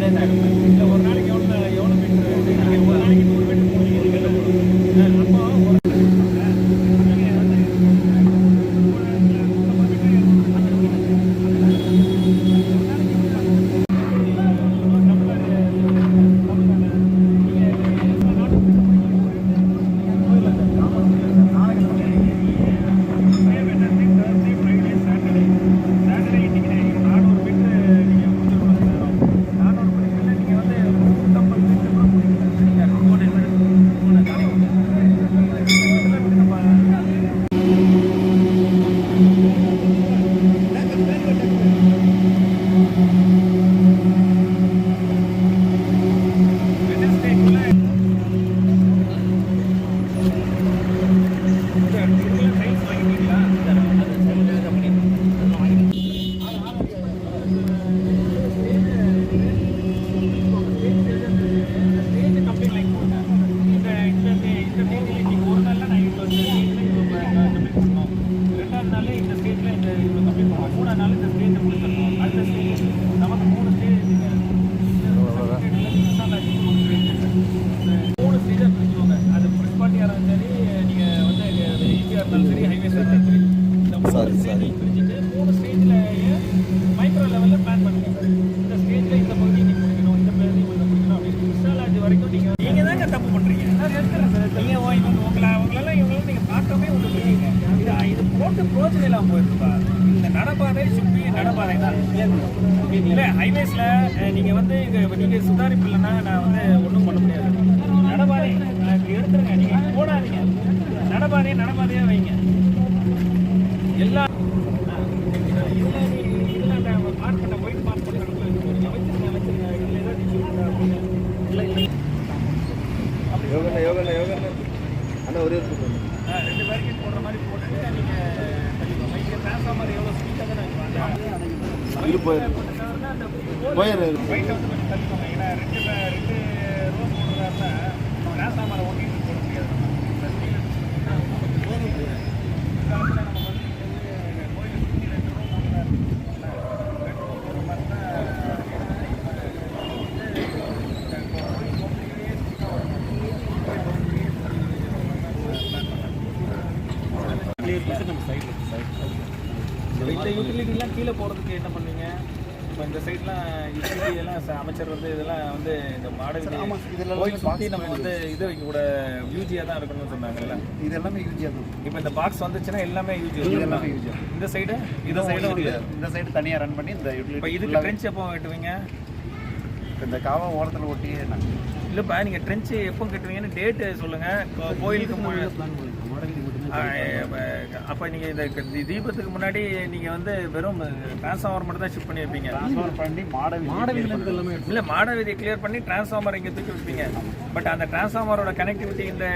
nên là ஈஸியாக இருந்தாலும் சரி ஹைவேஸாக இருந்தாலும் சரி இந்த மூணு. பிரிச்சுட்டு ஸ்டேஜில் மைக்ரோ லெவலில் பிளான் பண்ணுவீங்க இந்த ஸ்டேஜில் இந்த பகுதி நீங்கள் முடிக்கணும் இந்த அப்படின்னு வரைக்கும் நீங்கள் நீங்கள் தாங்க தப்பு பண்ணுறீங்க நீங்கள் இவங்க உங்களை அவங்களெல்லாம் இவங்களாம் நீங்கள் பார்க்கவே ஒன்று இது இது போட்டு பிரோஜனம் இல்லாமல் போயிருப்பா. இந்த நடப்பாதை சுற்றி நடப்பாதை தான். இல்லை ஹைவேஸில் நீங்கள் வந்து இங்கே நீங்கள் சுதாரிப்பு இல்லைன்னா நான் வந்து ஒன்றும் பண்ண முடியாது. நடப்பாதை எடுத்துருங்க. நீங்கள் போடாதீங்க. நடப்பாதையை நடப்பாதையாக வைங்க எல்லா. யோகண்ணா யோகண்ணா யோகண்ணா அண்ணா ஒரே ஒரு ரெண்டு பேருக்கு போடுற மாதிரி போட்டுட்டு நீங்க தள்ளிக்கோங்க. இங்க transformer எவ்வளவு speed ஆ தானே. இரு போயிரு போயிரு weight வந்து கொஞ்சம் தள்ளிக்கோங்க. ஏன்னா ரெண்டு ரெண்டு row போடுறாருன்னா transformer அ ஓட்டிட்டு போட முடியாது. இந்த speed இந்த காலத்துல நம்ம வந்து கோயிலை சுத்தி ரெண்டு row போடுறாரு. ரெண்டு row போடுற மாதிரி இந்த யூட்டிலிட்டிலாம் கீழே போகிறதுக்கு என்ன பண்ணீங்க? இப்போ இந்த சைட்லாம் யூட்டிலிட்டி எல்லாம் அமைச்சர் வந்து இதெல்லாம் வந்து இந்த மாடல் கோயில் சுற்றி நம்ம வந்து இது வைக்க கூட யூஜியாக தான் இருக்கணும்னு சொன்னாங்கல்ல? இது எல்லாமே யூஜியாக இருக்கும் இப்போ இந்த பாக்ஸ் வந்துச்சுன்னா எல்லாமே யூஜி இது எல்லாமே யூஜி இந்த சைடு இந்த சைடு இந்த சைடு தனியாக ரன் பண்ணி இந்த இப்போ இதுக்கு ட்ரென்ச் எப்போ வெட்டுவீங்க இந்த காவா ஓரத்தில் நாங்கள் இல்லைப்பா நீங்கள் ட்ரென்ச் எப்போ கட்டுவீங்கன்னு டேட்டு சொல்லுங்கள் கோயிலுக்கு அப்போ நீங்கள் இந்த தி- தீபத்துக்கு முன்னாடி நீங்கள் வந்து வெறும் டிரான்ஸ்ஃபார்மர் மட்டும் தான் ஷிஃப்ட் பண்ணி வைப்பீங்க ட்ரான்ஸ்ஃபர் பண்ணி மாடல் எல்லாமே இல்ல மாடவீதியை கிளியர் பண்ணி டிரான்ஸ்ஃபார்மர் இங்க தூக்கி வைப்பீங்க. பட் அந்த டிரான்ஸ்ஃபார்மரோட கனெக்டிவிட்டி இந்த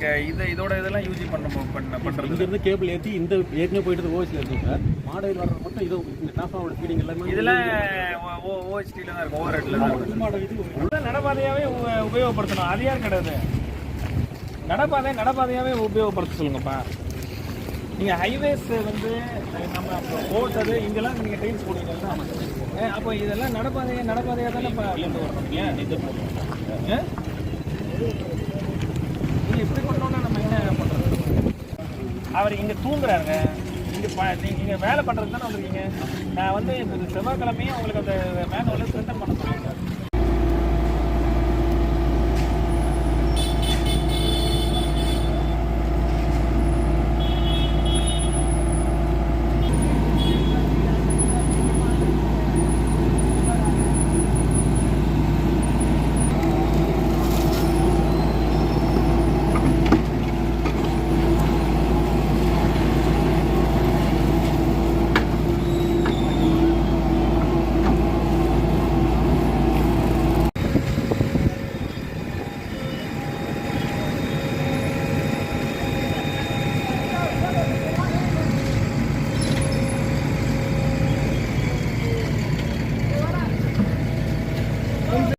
க- இது இதோட இதெல்லாம் யூஸ் பண்ண பண்ண பண்றது. இங்க இருந்து கேபிள் ஏற்றி இந்த ஏற்கனவே போயிட்டு ஓஎஸ்ல இருக்கும் சார். மாடல் வர்றது மட்டும் இது இந்த டிரான்ஸ்ஃபார்மரோட ஃபீடிங் எல்லாமே இதெல்லாம் ஓஹெச்டில தான் இருக்கும் ஓவர் ஹெட்ல தான் உப- உபயோகப்படுத்தணும். அது யார் கிடையாது? நடப்பாதை நடப்பாதையாவே உபயோகப்படுத்த சொல்லுங்கப்பா. நீங்க ஹைவேஸ் வந்து நம்ம போட்டது இங்கெல்லாம் நீங்க டைல்ஸ் போடுவீங்கல்ல. அஹ், அப்போ இதெல்லாம் நடப்பாதையா நடப்பாதையா தானே இப்போ கொண்டு இது ஏன் நீங்க இப்படி பண்ணோம்னா நம்ம என்ன பண்றது? அவர் இங்க தூங்குறாருங்க. இங்க ப- நீங்க இங்க வேலை பண்றது தானே வந்திருக்கீங்க. நான் வந்து இந்த செவ்வாய்க்கிழமையும் உங்களுக்கு அந்த மேனுவலில்